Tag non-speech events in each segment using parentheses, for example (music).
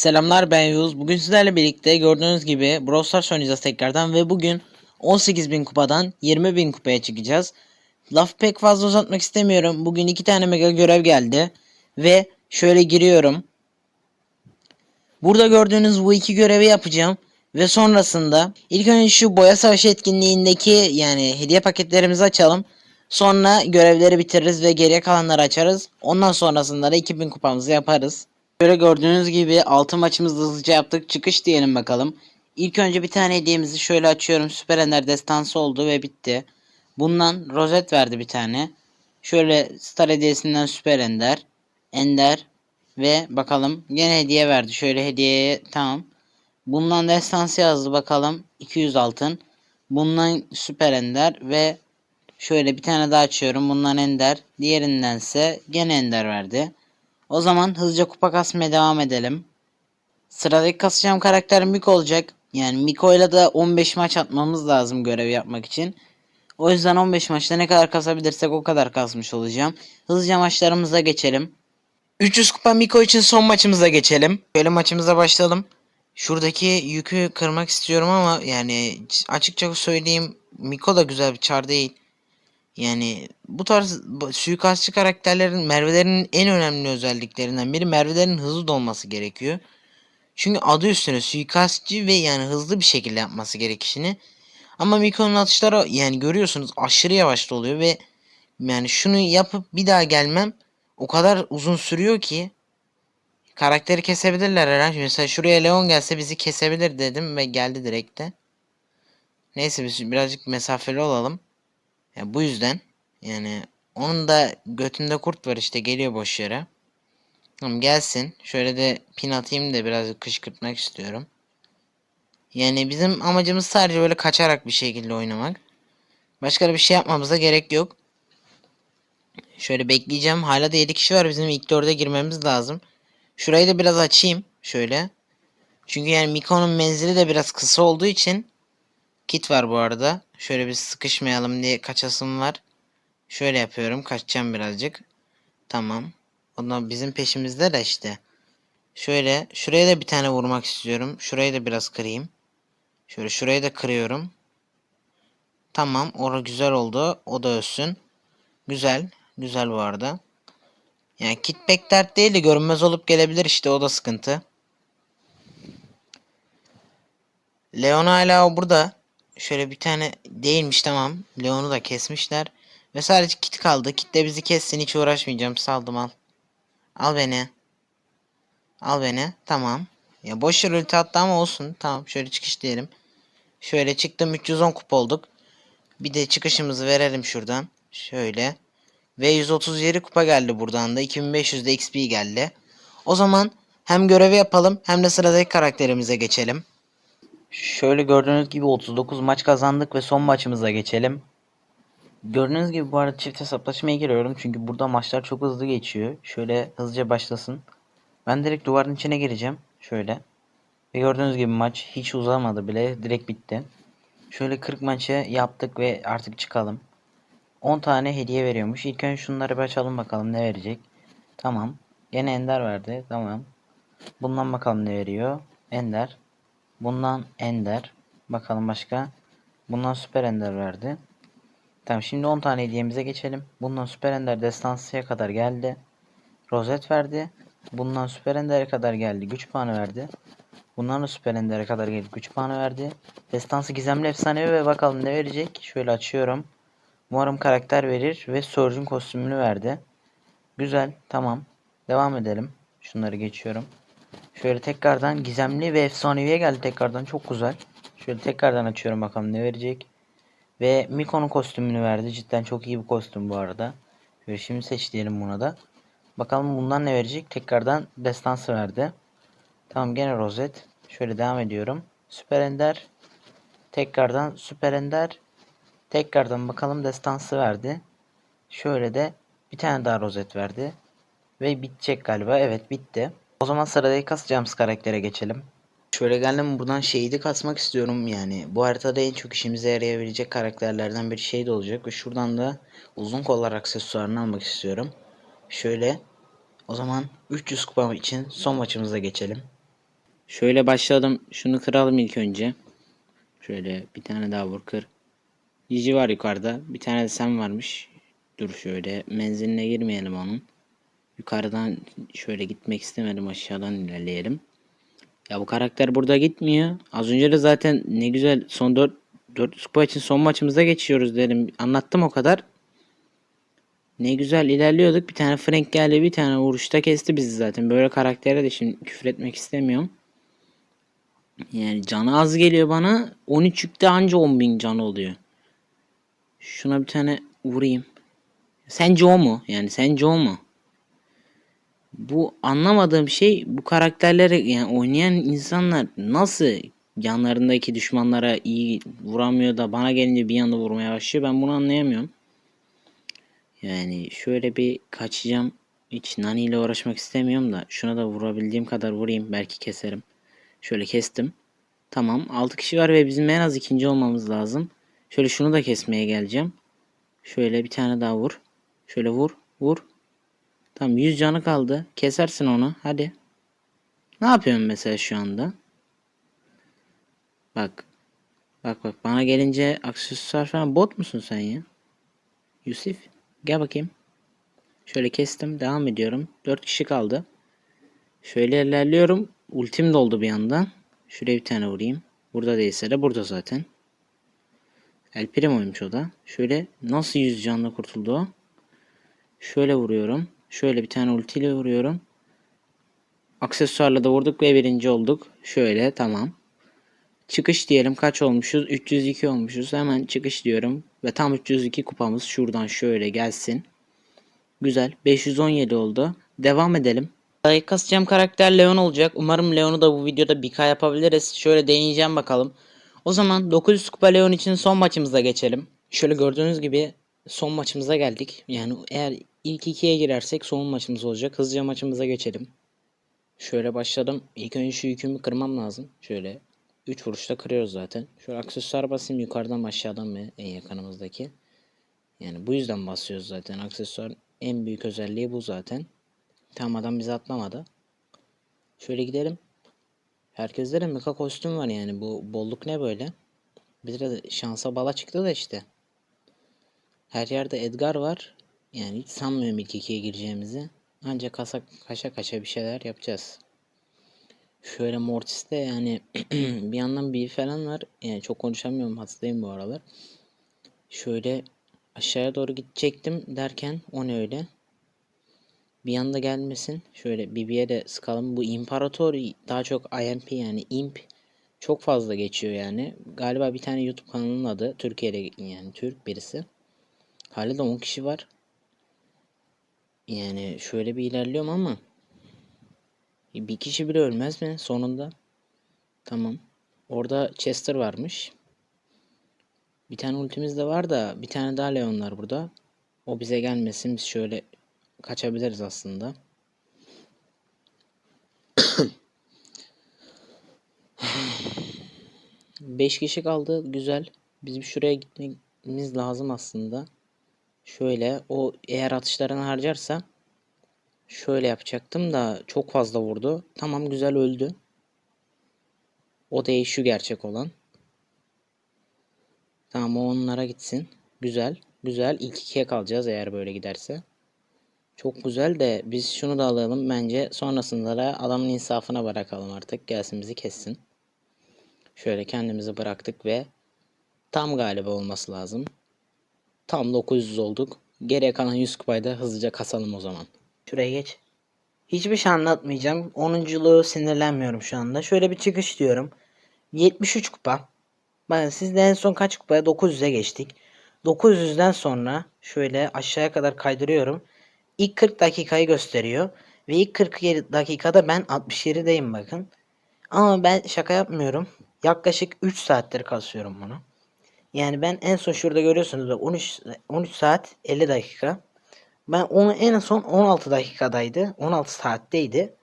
Selamlar ben Yavuz. Bugün sizlerle birlikte gördüğünüz gibi Brawl Stars oynayacağız tekrardan ve bugün 18.000 kupadan 20.000 kupaya çıkacağız. Laf pek fazla uzatmak istemiyorum. Bugün iki tane mega görev geldi ve şöyle giriyorum. Burada gördüğünüz bu iki görevi yapacağım ve sonrasında ilk önce şu boya savaşı etkinliğindeki yani hediye paketlerimizi açalım. Sonra görevleri bitiririz ve geriye kalanları açarız. Ondan sonrasında da 2000 kupamızı yaparız. Böyle gördüğünüz gibi 6 maçımızı hızlıca yaptık. Çıkış diyelim bakalım. İlk önce bir tane hediyemizi şöyle açıyorum. Süper Ender destansı oldu ve bitti. Bundan rozet verdi bir tane. Şöyle star hediyesinden Süper Ender. Ender. Ve bakalım gene hediye verdi. Şöyle hediyeye tamam. Bundan destansı yazdı bakalım. 200 altın. Bundan Süper Ender ve şöyle bir tane daha açıyorum. Bundan Ender. Diğerindense gene Ender verdi. O zaman hızlıca kupa kasmaya devam edelim. Sıradaki kasacağım karakter Miko olacak. Yani Miko'yla da 15 maç atmamız lazım görev yapmak için. O yüzden 15 maçta ne kadar kasabilirsek o kadar kasmış olacağım. Hızlıca maçlarımıza geçelim. 300 kupa Miko için son maçımıza geçelim. Şöyle maçımıza başlayalım. Şuradaki yükü kırmak istiyorum ama yani açıkça söyleyeyim Miko da güzel bir çar değil. Yani bu tarz suikastçı karakterlerin Merve'lerin en önemli özelliklerinden biri Merve'lerin hızlı dolması gerekiyor. Çünkü adı üstüne suikastçı ve yani hızlı bir şekilde yapması gerek işini. Ama Miko'nun atışları yani görüyorsunuz aşırı yavaş oluyor ve yani şunu yapıp bir daha gelmem o kadar uzun sürüyor ki karakteri kesebilirler herhangi. Mesela şuraya Leon gelse bizi kesebilir dedim ve geldi direkt de. Neyse biz birazcık mesafeli olalım. Ya bu yüzden yani onun da götünde kurt var işte geliyor boş yere. Tamam gelsin. Şöyle de pin atayım da biraz kışkırtmak istiyorum. Yani bizim amacımız sadece böyle kaçarak bir şekilde oynamak. Başka bir şey yapmamıza gerek yok. Şöyle bekleyeceğim. Hala da 7 kişi var. Bizim ilk 4'e girmemiz lazım. Şurayı da biraz açayım. Şöyle. Çünkü yani Miko'nun menzili de biraz kısa olduğu için Kit var bu arada. Şöyle bir sıkışmayalım diye kaçasım var. Şöyle yapıyorum. Kaçacağım birazcık. Tamam. Ondan bizim peşimizde de işte. Şöyle şuraya da bir tane vurmak istiyorum. Şurayı da biraz kırayım. Şöyle şurayı da kırıyorum. Tamam. Orada güzel oldu. O da ölsün. Güzel. Güzel bu arada. Yani kit pek dert değil de görünmez olup gelebilir işte o da sıkıntı. Leon hala burada. Şöyle bir tane değilmiş tamam. Leon'u da kesmişler. Ve sadece kit kaldı. Kit de bizi kessin hiç uğraşmayacağım. Saldım al. Al beni. Al beni. Tamam. Ya boş yer ulti attı ama olsun. Tamam şöyle çıkış diyelim. Şöyle çıktım 310 kupa olduk. Bir de çıkışımızı verelim şuradan. Şöyle. Ve 137 kupa geldi buradan da. 2500 de XP geldi. O zaman hem görevi yapalım hem de sıradaki karakterimize geçelim. Şöyle gördüğünüz gibi 39 maç kazandık ve son maçımıza geçelim. Gördüğünüz gibi bu arada çift hesaplaşmaya giriyorum çünkü burada maçlar çok hızlı geçiyor. Şöyle hızlıca başlasın. Ben direkt duvarın içine gireceğim. Şöyle. Ve gördüğünüz gibi maç hiç uzamadı bile. Direkt bitti. Şöyle 40 maçı yaptık ve artık çıkalım. 10 tane hediye veriyormuş. İlk önce şunları bir açalım bakalım ne verecek. Tamam. Gene Ender verdi. Tamam. Bundan bakalım ne veriyor. Ender. Bundan Ender. Bakalım başka. Bundan Süper Ender verdi. Tamam şimdi 10 tane hediyemize geçelim. Bundan Süper Ender destansıya kadar geldi. Rozet verdi. Bundan Süper Ender'e kadar geldi. Güç puanı verdi. Bundan da Süper Ender'e kadar geldi. Güç puanı verdi. Destansı gizemli efsanevi ve bakalım ne verecek. Şöyle açıyorum. Umarım karakter verir ve Surge'un kostümünü verdi. Güzel. Tamam. Devam edelim. Şunları geçiyorum. Şöyle tekrardan gizemli ve efsaneviye geldi tekrardan. Çok güzel. Şöyle tekrardan açıyorum bakalım ne verecek. Ve Miko'nun kostümünü verdi. Cidden çok iyi bir kostüm bu arada. Şöyle şimdi seç diyelim buna da. Bakalım bundan ne verecek. Tekrardan destansı verdi. Tamam gene rozet. Şöyle devam ediyorum. Süper Ender. Tekrardan Süper Ender. Tekrardan bakalım destansı verdi. Şöyle de bir tane daha rozet verdi. Ve bitecek galiba. Evet bitti. O zaman sıradaki kasacağımız karaktere geçelim. Şöyle geldim buradan şeyi kasmak istiyorum yani. Bu haritada en çok işimize yarayabilecek karakterlerden bir şey de olacak. Ve şuradan da uzun kollar aksesuarını almak istiyorum. Şöyle o zaman 300 kupa için son maçımıza geçelim. Şöyle başladım. Şunu kıralım ilk önce. Şöyle bir tane daha vur kır. Cici var yukarıda. Bir tane de sen varmış. Dur şöyle menziline girmeyelim onun. Yukarıdan şöyle gitmek istemedim aşağıdan ilerleyelim. Ya bu karakter burada gitmiyor. Az önce de zaten ne güzel son 4 4 kupa için son maçımıza geçiyoruz dedim. Anlattım o kadar. Ne güzel ilerliyorduk. Bir tane Frank geldi bir tane vuruşta kesti bizi zaten. Böyle karaktere de şimdi küfür etmek istemiyorum. Yani canı az geliyor bana. 13 yükte anca 10.000 can oluyor. Şuna bir tane vurayım. Sence o mu? Yani sence o mu? Bu anlamadığım şey bu karakterleri yani oynayan insanlar nasıl yanlarındaki düşmanlara iyi vuramıyor da bana gelince bir anda vurmaya başlıyor. Ben bunu anlayamıyorum. Yani şöyle bir kaçacağım. Hiç Nani ile uğraşmak istemiyorum da şuna da vurabildiğim kadar vurayım. Belki keserim. Şöyle kestim. Tamam 6 kişi var ve bizim en az ikinci olmamız lazım. Şöyle şunu da kesmeye geleceğim. Şöyle bir tane daha vur. Şöyle vur. Vur. Tamam 100 canı kaldı. Kesersin onu. Hadi. Ne yapıyorsun mesela şu anda? Bak. Bak bak bana gelince aksesuar falan bot musun sen ya? Yusuf gel bakayım. Şöyle kestim. Devam ediyorum. 4 kişi kaldı. Şöyle ilerliyorum. Ultim doldu bir yandan. Şuraya bir tane vurayım. Burada değilse de burada zaten. El Primo'ymuş o da. Şöyle nasıl 100 canla kurtuldu o? Şöyle vuruyorum. Şöyle bir tane ultiyle vuruyorum. Aksesuarla da vurduk ve birinci olduk. Şöyle tamam. Çıkış diyelim kaç olmuşuz? 302 olmuşuz. Hemen çıkış diyorum. Ve tam 302 kupamız şuradan şöyle gelsin. Güzel. 517 oldu. Devam edelim. Like kasacağım karakter Leon olacak. Umarım Leon'u da bu videoda 1K yapabiliriz. Şöyle deneyeceğim bakalım. O zaman 900 kupa Leon için son maçımıza geçelim. Şöyle gördüğünüz gibi son maçımıza geldik. Yani eğer ilk ikiye girersek son maçımız olacak. Hızlıca maçımıza geçelim. Şöyle başladım. İlk önce şu yükümü kırmam lazım. Şöyle 3 vuruşta kırıyoruz zaten. Şöyle aksesuar basayım yukarıdan aşağıdan ve en yakınımızdaki. Yani bu yüzden basıyoruz zaten. Aksesuar en büyük özelliği bu zaten. Tam adam bizi atlamadı. Şöyle gidelim. Herkeste de meka kostüm var yani. Bu bolluk ne böyle? Bir de şansa bala çıktı da işte. Her yerde Edgar var. Yani hiç sanmıyorum ilk ikiye gireceğimizi. Ancak kasa, kaşa kaşa bir şeyler yapacağız. Şöyle Mortis'te yani (clears throat) bir yandan bir falan var. Yani çok konuşamıyorum hastayım bu aralar. Şöyle aşağıya doğru gidecektim derken o ne öyle? Bir anda gelmesin. Şöyle BB'ye de sıkalım. Bu imparator daha çok IMP yani imp çok fazla geçiyor yani. Galiba bir tane YouTube kanalının adı Türkiye'de yani Türk birisi. Hala da 10 kişi var. Yani şöyle bir ilerliyorum ama bir kişi bile ölmez mi sonunda? Tamam. Orada Chester varmış. Bir tane ultimiz de var da bir tane daha Leon var burada. O bize gelmesin. Biz şöyle kaçabiliriz aslında. Beş kişi kaldı. Güzel. Bizim şuraya gitmemiz lazım aslında. Şöyle o eğer atışlarını harcarsa şöyle yapacaktım da çok fazla vurdu. Tamam güzel öldü. O değil şu gerçek olan. Tamam o onlara gitsin. Güzel. Güzel. İlk ikiye kalacağız eğer böyle giderse. Çok güzel de biz şunu da alalım. Bence sonrasında da adamın insafına bırakalım artık. Gelsin bizi kessin. Şöyle kendimizi bıraktık ve tam galiba olması lazım. Tam 900 olduk. Geriye kalan 100 kupayı da hızlıca kasalım o zaman. Şuraya geç. Hiçbir şey anlatmayacağım. 10'unculuğu sinirlenmiyorum şu anda. Şöyle bir çıkış diyorum. 73 kupa. Ben sizde en son kaç kupaya? 900'e geçtik. 900'den sonra şöyle aşağıya kadar kaydırıyorum. İlk 40 dakikayı gösteriyor. Ve ilk 47 dakikada ben 67'deyim bakın. Ama ben şaka yapmıyorum. Yaklaşık 3 saattir kasıyorum bunu. Yani ben en son şurada görüyorsunuz 13 13 saat 50 dakika. Ben onu en son 16 dakikadaydı. 16 saatteydi.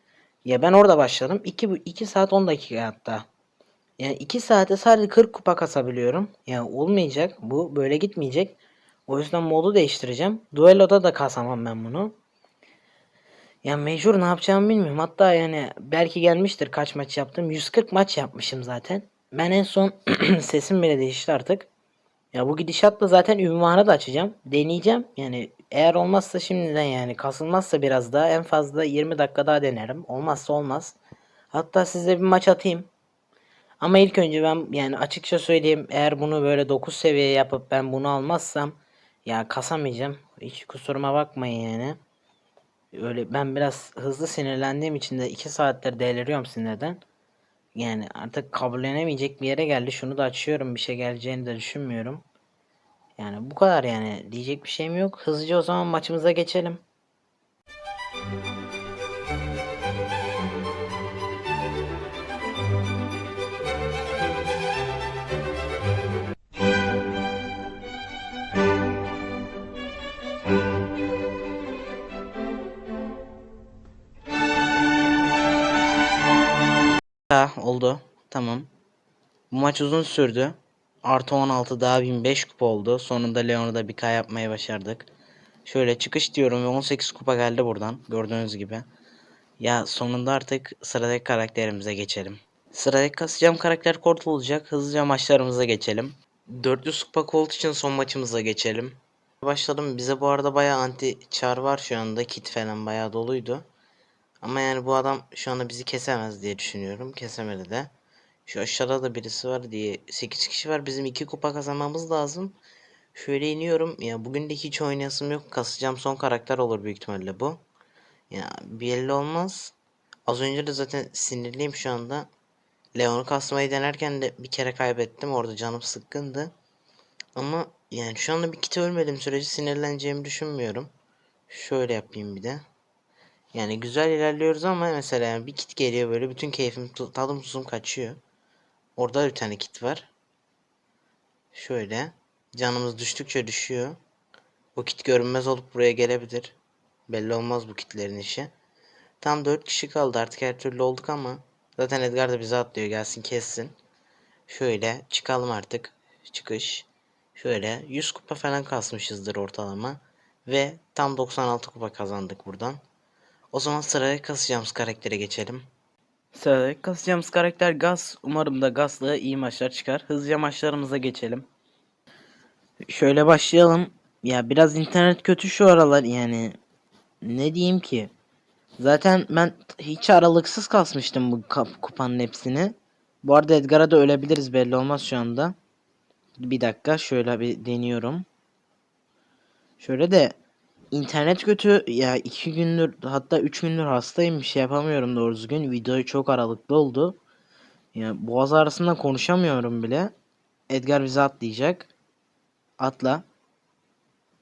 Ya ben orada başladım. 2 2 saat 10 dakika hatta. Yani 2 saate sadece 40 kupa kasabiliyorum. Yani olmayacak. Bu böyle gitmeyecek. O yüzden modu değiştireceğim. Duello'da da kasamam ben bunu. Ya mecbur ne yapacağımı bilmiyorum. Hatta yani belki gelmiştir kaç maç yaptım. 140 maç yapmışım zaten. Ben en son (clears throat) sesim bile değişti artık. Ya bu gidişatla zaten ünvanı da açacağım. Deneyeceğim. Yani eğer olmazsa şimdiden yani kasılmazsa biraz daha en fazla 20 dakika daha denerim. Olmazsa olmaz. Hatta size bir maç atayım. Ama ilk önce ben yani açıkça söyleyeyim eğer bunu böyle 9 seviye yapıp ben bunu almazsam ya kasamayacağım. Hiç kusuruma bakmayın yani. Öyle ben biraz hızlı sinirlendiğim için de 2 saattir deliriyorum sinirden. Yani artık kabullenemeyecek bir yere geldi. Şunu da açıyorum. Bir şey geleceğini de düşünmüyorum. Yani bu kadar yani. Diyecek bir şeyim yok. Hızlıca o zaman maçımıza geçelim. Ha, oldu. Tamam. Bu maç uzun sürdü. Artı 16 daha 1005 kupa oldu. Sonunda Leon'u da bir K yapmayı başardık. Şöyle çıkış diyorum ve 18 kupa geldi buradan. Gördüğünüz gibi. Ya sonunda artık sıradaki karakterimize geçelim. Sıradaki kasacağım karakter Colt olacak. Hızlıca maçlarımıza geçelim. 400 kupa Colt için son maçımıza geçelim. Başladım. Bize bu arada bayağı anti çar var şu anda. Kit falan bayağı doluydu. Ama yani bu adam şu anda bizi kesemez diye düşünüyorum. Kesemedi de. Şu aşağıda da birisi var diye 8 kişi var. Bizim 2 kupa kazanmamız lazım. Şöyle iniyorum. Ya bugün de hiç oynayasım yok. Kasacağım son karakter olur büyük ihtimalle bu. Ya belli olmaz. Az önce de zaten sinirliyim şu anda. Leon'u kasmayı denerken de bir kere kaybettim. Orada canım sıkkındı. Ama yani şu anda bir kite ölmediğim sürece sinirleneceğimi düşünmüyorum. Şöyle yapayım bir de. Yani güzel ilerliyoruz ama mesela yani bir kit geliyor böyle bütün keyfim tadım tuzum kaçıyor. Orada bir tane kit var. Şöyle. Canımız düştükçe düşüyor. Bu kit görünmez olup buraya gelebilir. Belli olmaz bu kitlerin işi. Tam 4 kişi kaldı artık her türlü olduk ama. Zaten Edgar da bize atlıyor gelsin kessin. Şöyle çıkalım artık. Çıkış. Şöyle 100 kupa falan kasmışızdır ortalama. Ve tam 96 kupa kazandık buradan. O zaman sıraya kasacağımız karaktere geçelim. Sırada kasacağımız karakter Gaz. Umarım da Gaz'la iyi maçlar çıkar. Hızlıca maçlarımıza geçelim. Şöyle başlayalım. Ya biraz internet kötü şu aralar yani. Ne diyeyim ki? Zaten ben hiç aralıksız kasmıştım bu kupanın hepsini. Bu arada Edgar'a da ölebiliriz belli olmaz şu anda. Bir dakika şöyle bir deniyorum. Şöyle de internet kötü ya iki gündür hatta üç gündür hastayım bir şey yapamıyorum doğru düzgün. Videoyu çok aralıklı oldu. Ya boğaz arasında konuşamıyorum bile. Edgar bize atlayacak. Atla.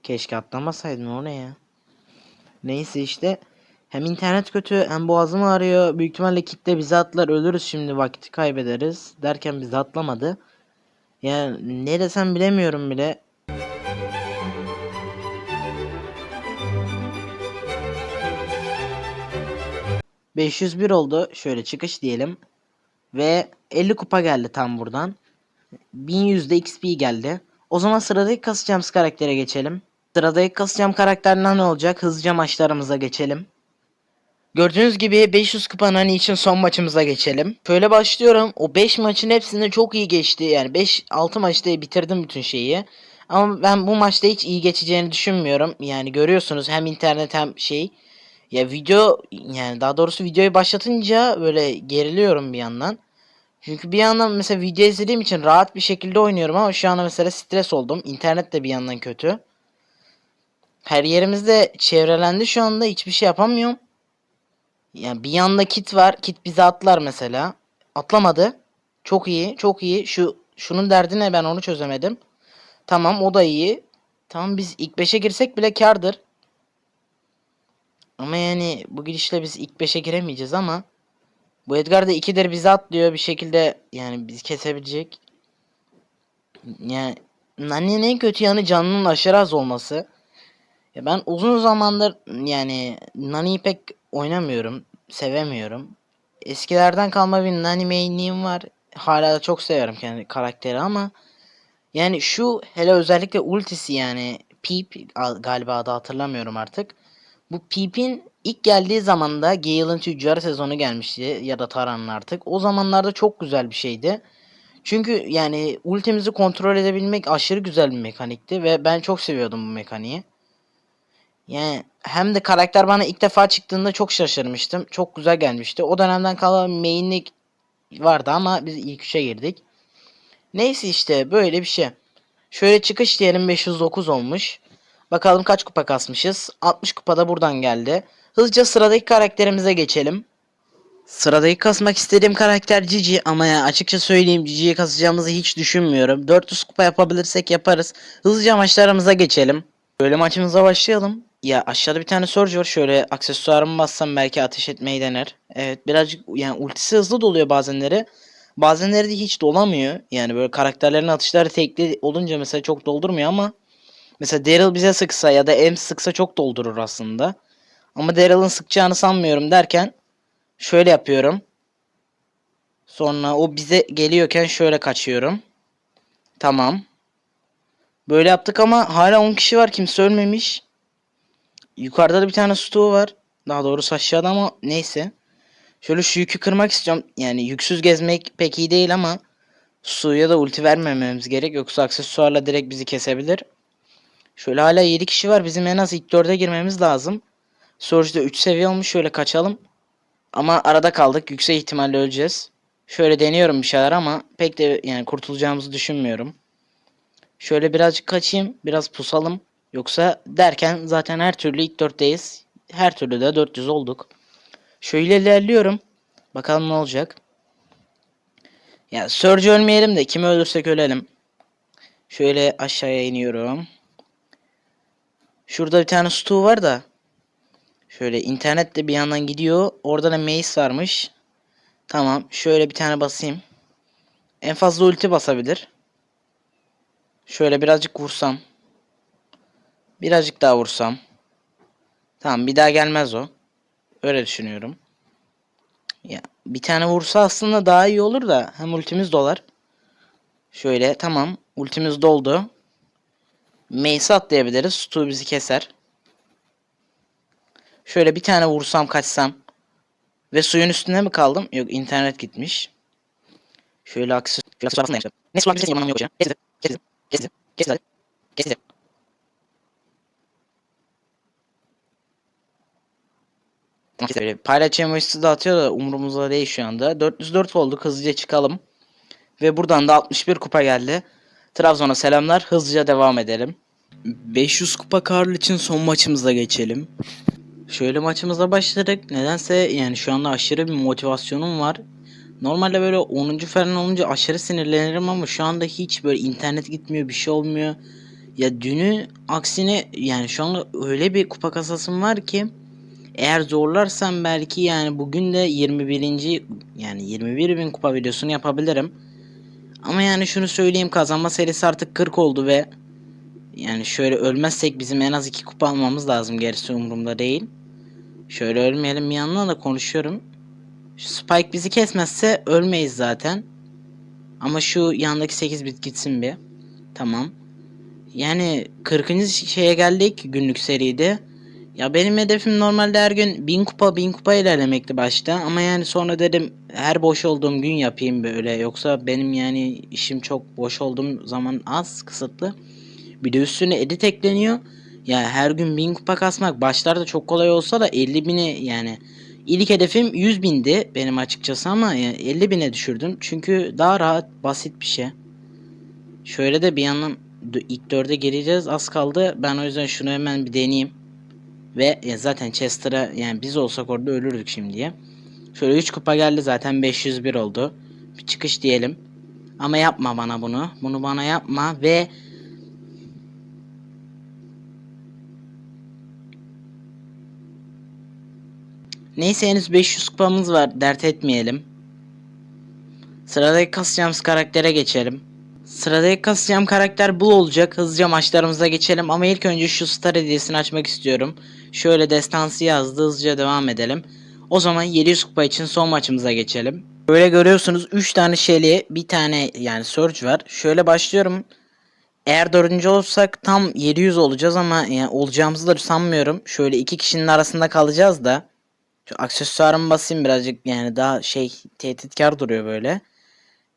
Keşke atlamasaydın o ne ya. Neyse işte. Hem internet kötü hem boğazım ağrıyor. Büyük ihtimalle kitle bizi atlar ölürüz şimdi vakti kaybederiz. Derken bizi atlamadı. Yani ne desem bilemiyorum bile. ...501 oldu. Şöyle çıkış diyelim. Ve 50 kupa geldi tam buradan. 1100 de XP geldi. O zaman sıradaki kasacağımız karaktere geçelim. Sıradaki kasacağım karakter ne olacak? Hızlıca maçlarımıza geçelim. Gördüğünüz gibi 500 kupa Nani için son maçımıza geçelim. Şöyle başlıyorum. O 5 maçın hepsinde çok iyi geçti. Yani 5-6 maçta bitirdim bütün şeyi. Ama ben bu maçta hiç iyi geçeceğini düşünmüyorum. Yani görüyorsunuz hem internet hem şey. Ya video yani daha doğrusu videoyu başlatınca böyle geriliyorum bir yandan. Çünkü bir yandan mesela video izlediğim için rahat bir şekilde oynuyorum ama şu anda mesela stres oldum. İnternet de bir yandan kötü. Her yerimizde çevrelendi şu anda hiçbir şey yapamıyorum. Yani bir yanda kit var. Kit bizi atlar mesela. Atlamadı. Çok iyi, çok iyi. Şu şunun derdi ne ben onu çözemedim. Tamam o da iyi. Tamam biz ilk 5'e girsek bile kardır. Ama yani bu gidişle biz ilk 5'e giremeyeceğiz ama bu Edgar da ikidir bizi atlıyor bir şekilde yani bizi kesebilecek. Yani Nani'nin en kötü yanı canının aşırı az olması. Ya ben uzun zamandır yani Nani'yi pek oynamıyorum, sevemiyorum. Eskilerden kalma bir Nani mainliğim var. Hala da çok severim kendi karakteri ama yani şu hele özellikle ultisi yani Peep galiba adı hatırlamıyorum artık. Bu Peep'in ilk geldiği zaman da Gale'ın tüccar sezonu gelmişti ya da Taran'ın artık. O zamanlarda çok güzel bir şeydi. Çünkü yani ultimizi kontrol edebilmek aşırı güzel bir mekanikti ve ben çok seviyordum bu mekaniği. Yani hem de karakter bana ilk defa çıktığında çok şaşırmıştım. Çok güzel gelmişti. O dönemden kalan mainlik vardı ama biz ilk üçe girdik. Neyse işte böyle bir şey. Şöyle çıkış diyelim 509 olmuş. Bakalım kaç kupa kasmışız. 60 kupada buradan geldi. Hızlıca sıradaki karakterimize geçelim. Sıradaki kasmak istediğim karakter Cici ama ya açıkça söyleyeyim Cici'yi kasacağımızı hiç düşünmüyorum. 400 kupa yapabilirsek yaparız. Hızlıca maçlarımıza geçelim. Böyle maçımıza başlayalım. Ya aşağıda bir tane Surge var. Şöyle aksesuarımı bassam belki ateş etmeyi dener. Evet birazcık yani ultisi hızlı doluyor bazenleri. Bazenleri de hiç dolamıyor. Yani böyle karakterlerin atışları tekli olunca mesela çok doldurmuyor ama mesela Daryl bize sıksa ya da Ems sıksa çok doldurur aslında. Ama Daryl'ın sıkacağını sanmıyorum derken şöyle yapıyorum. Sonra o bize geliyorken şöyle kaçıyorum. Tamam. Böyle yaptık ama hala 10 kişi var. Kimse ölmemiş. Yukarıda da bir tane stoğu var. Daha doğrusu aşağıda ama neyse. Şöyle şu yükü kırmak istiyorum. Yani yüksüz gezmek pek iyi değil ama suya da ulti vermememiz gerek. Yoksa aksesuarla direkt bizi kesebilir. Şöyle hala 7 kişi var. Bizim en az ilk 4'e girmemiz lazım. Surge'da 3 seviye olmuş. Şöyle kaçalım. Ama arada kaldık. Yüksek ihtimalle öleceğiz. Şöyle deniyorum bir şeyler ama pek de yani kurtulacağımızı düşünmüyorum. Şöyle birazcık kaçayım. Biraz pusalım. Yoksa derken zaten her türlü ilk 4'teyiz. Her türlü de 400 olduk. Şöyle ilerliyorum. Bakalım ne olacak. Ya Surge ölmeyelim de kimi öldürsek ölelim. Şöyle aşağıya iniyorum. Şurada bir tane stu var da. Şöyle internet de bir yandan gidiyor. Orada da maze varmış. Tamam. Şöyle bir tane basayım. En fazla ulti basabilir. Şöyle birazcık vursam. Birazcık daha vursam. Tamam bir daha gelmez o. Öyle düşünüyorum. Ya bir tane vursa aslında daha iyi olur da hem ultimiz dolar. Şöyle tamam ultimiz doldu. Mace atlayabiliriz. Stu bizi keser. Şöyle bir tane vursam kaçsam. Ve suyun üstünde mi kaldım? Yok internet gitmiş. Şöyle. Şöyle aksesuar aslında yaşadım. Ne sular bize yamanam yok hocam. Kestim. Kestim. Kestim. Kestim. Kestim. Böyle paylaşım emojisi de atıyor da umurumuzda değil şu anda. 404 olduk hızlıca çıkalım. Ve buradan da 61 kupa geldi. Trabzon'a selamlar. Hızlıca devam edelim. 500 kupa Karl için son maçımıza geçelim. Şöyle maçımıza başladık. Nedense yani şu anda aşırı bir motivasyonum var. Normalde böyle 10. falan olunca aşırı sinirlenirim ama şu anda hiç böyle internet gitmiyor bir şey olmuyor. Ya dünü aksine yani şu anda öyle bir kupa kasasım var ki eğer zorlarsam belki yani bugün de 21. yani 21 bin kupa videosunu yapabilirim. Ama yani şunu söyleyeyim kazanma serisi artık 40 oldu ve yani şöyle ölmezsek bizim en az 2 kupa almamız lazım gerisi umurumda değil. Şöyle ölmeyelim bir yandan da konuşuyorum. Şu Spike bizi kesmezse ölmeyiz zaten. Ama şu yandaki 8 bit gitsin bir. Tamam. Yani 40. şeye geldik günlük seride. Ya benim hedefim normalde her gün 1000 kupa 1000 kupa ilerlemekti başta ama yani sonra dedim her boş olduğum gün yapayım böyle yoksa benim yani işim çok boş olduğum zaman az kısıtlı. Bir de üstüne edit ekleniyor. Ya her gün 1000 kupa kasmak başlarda çok kolay olsa da 50 bini yani ilk hedefim 100 bindi benim açıkçası ama yani 50 bine düşürdüm. Çünkü daha rahat basit bir şey. Şöyle de bir yandan ilk 4'e gireceğiz az kaldı. Ben o yüzden şunu hemen bir deneyeyim. Ve ya zaten Chester'a yani biz olsak orada ölürdük şimdiye. Şöyle 3 kupa geldi zaten 501 oldu. Bir çıkış diyelim. Ama yapma bana bunu. Bunu bana yapma ve Neyse henüz 500 kupamız var. Dert etmeyelim. Sıradaki kasacağımız karaktere geçelim. Sıradaki kasacağım karakter Bull olacak. Hızlıca maçlarımıza geçelim ama ilk önce şu star hediyesini açmak istiyorum. Şöyle destansı yazdı hızlıca devam edelim. O zaman 700 kupa için son maçımıza geçelim. Böyle görüyorsunuz 3 tane Shelly bir tane yani Surge var. Şöyle başlıyorum. Eğer dördüncü olursak tam 700 olacağız ama yani olacağımızı da sanmıyorum. Şöyle iki kişinin arasında kalacağız da. Şu aksesuarımı basayım birazcık yani daha şey tehditkar duruyor böyle.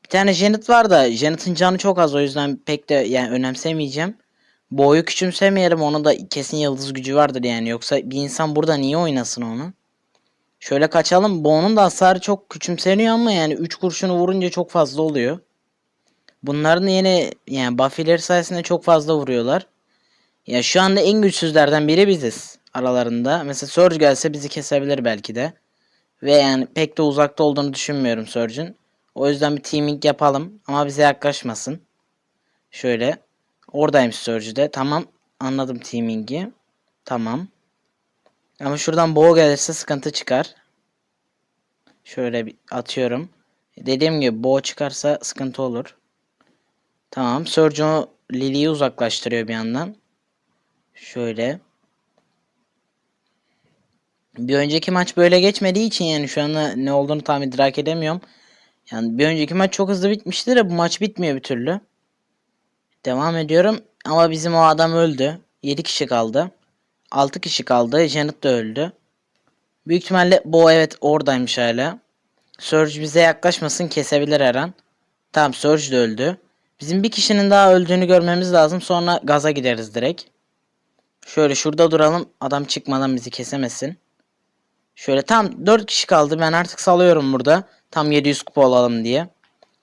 Bir tane Janet var da Janet'ın canı çok az o yüzden pek de yani önemsemeyeceğim. Boğ'u küçümsemeyelim onun da kesin yıldız gücü vardır yani yoksa bir insan burada niye oynasın onu? Şöyle kaçalım. Boğ'un da hasarı çok küçümseniyor ama yani 3 kurşunu vurunca çok fazla oluyor. Bunların yeni yani Buffy'leri sayesinde çok fazla vuruyorlar. Ya şu anda en güçsüzlerden biri biziz aralarında. Mesela Surge gelse bizi kesebilir belki de. Ve yani pek de uzakta olduğunu düşünmüyorum Surge'ün. O yüzden bir teaming yapalım ama bize yaklaşmasın. Şöyle. Oradayım Surge'de. Tamam. Anladım teaming'i. Tamam. Ama şuradan boğa gelirse sıkıntı çıkar. Şöyle bir atıyorum. Dediğim gibi boğa çıkarsa sıkıntı olur. Tamam. Surge o Lily'yi uzaklaştırıyor bir yandan. Şöyle. Bir önceki maç böyle geçmediği için yani şu anda ne olduğunu tam idrak edemiyorum. Yani bir önceki maç çok hızlı bitmişti de bu maç bitmiyor bir türlü. Devam ediyorum ama bizim o adam öldü. 7 kişi kaldı. 6 kişi kaldı. Janet de öldü. Büyük ihtimalle bu evet oradaymış hala. Surge bize yaklaşmasın kesebilir her an. Tamam Surge de öldü. Bizim bir kişinin daha öldüğünü görmemiz lazım. Sonra gaza gideriz direkt. Şöyle şurada duralım. Adam çıkmadan bizi kesemesin. Şöyle tam 4 kişi kaldı. Ben artık salıyorum burada. Tam 700 kupa olalım diye.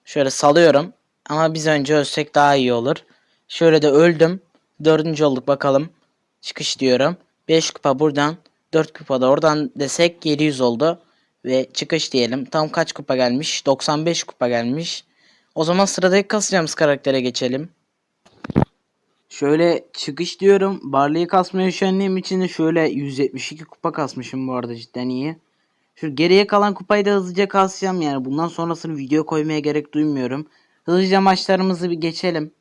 Şöyle salıyorum. Ama biz önce ölsek daha iyi olur. Şöyle de öldüm. Dördüncü olduk bakalım. Çıkış diyorum. 5 kupa buradan. 4 kupa da oradan desek 700 oldu. Ve çıkış diyelim. Tam kaç kupa gelmiş? 95 kupa gelmiş. O zaman sıradaki kasacağımız karaktere geçelim. Şöyle çıkış diyorum. Barley'i kasmaya üşendiğim için de şöyle 172 kupa kasmışım bu arada cidden iyi. Şu geriye kalan kupayı da hızlıca kasacağım yani. Bundan sonrasını video koymaya gerek duymuyorum. Hızlıca maçlarımızı bir geçelim.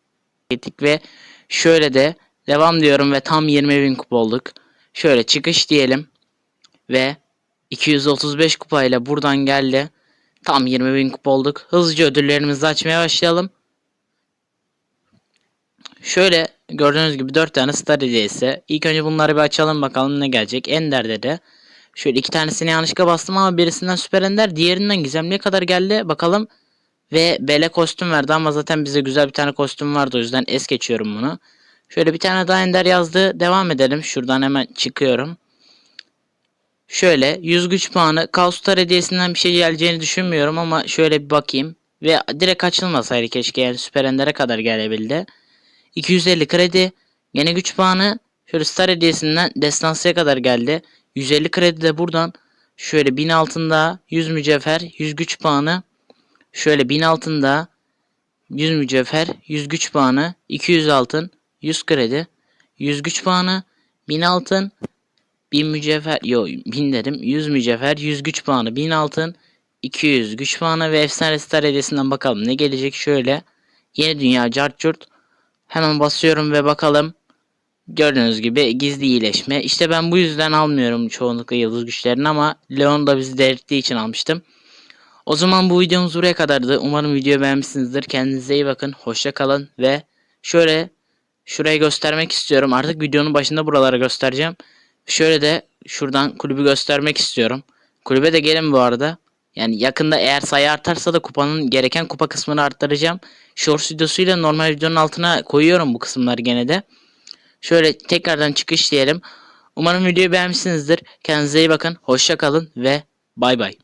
Gittik ve şöyle de devam diyorum ve tam 20.000 kupa olduk. Şöyle çıkış diyelim. Ve 235 kupayla buradan geldi. Tam 20.000 kupa olduk. Hızlıca ödüllerimizi açmaya başlayalım. Şöyle gördüğünüz gibi 4 tane star hediyesi. İlk önce bunları bir açalım bakalım ne gelecek. Ender'de de. Şöyle iki tanesini yanlışlıkla bastım ama birisinden süper ender. Diğerinden gizemliye kadar geldi. Bakalım. Ve bele kostüm verdi ama zaten bize güzel bir tane kostüm vardı. O yüzden es geçiyorum bunu. Şöyle bir tane daha ender yazdı. Devam edelim. Şuradan hemen çıkıyorum. Şöyle 100 güç puanı. Kaos Star hediyesinden bir şey geleceğini düşünmüyorum ama şöyle bir bakayım. Ve direkt açılmasaydı keşke yani süper endere kadar gelebildi. 250 kredi. Yine güç puanı. Şöyle star hediyesinden destansıya kadar geldi. 150 kredi de buradan. Şöyle 1000 altında 100 mücevher 100 güç puanı. Şöyle 1000 altında 100 mücevher 100 güç puanı. 200 altın 100 kredi. 100 güç puanı. 1000 altın 1000 mücevher yo 1000 dedim 100 mücevher 100 güç puanı 1000 altın 200 güç puanı ve efsane star hediyesinden bakalım ne gelecek şöyle. Yeni dünya cartçurt. Hemen basıyorum ve bakalım. Gördüğünüz gibi gizli iyileşme. İşte ben bu yüzden almıyorum çoğunlukla yıldız güçlerini ama Leon da bizi delirttiği için almıştım. O zaman bu videomuz buraya kadardı. Umarım videoyu beğenmişsinizdir. Kendinize iyi bakın. Hoşça kalın ve şöyle şuraya göstermek istiyorum. Artık videonun başında buralara göstereceğim. Şöyle de şuradan kulübü göstermek istiyorum. Kulübe de gelin bu arada. Yani yakında eğer sayı artarsa da kupanın gereken kupa kısmını arttıracağım. Shorts videosuyla normal videonun altına koyuyorum bu kısımları gene de. Şöyle tekrardan çıkış diyelim. Umarım videoyu beğenmişsinizdir. Kendinize iyi bakın. Hoşça kalın ve bay bay.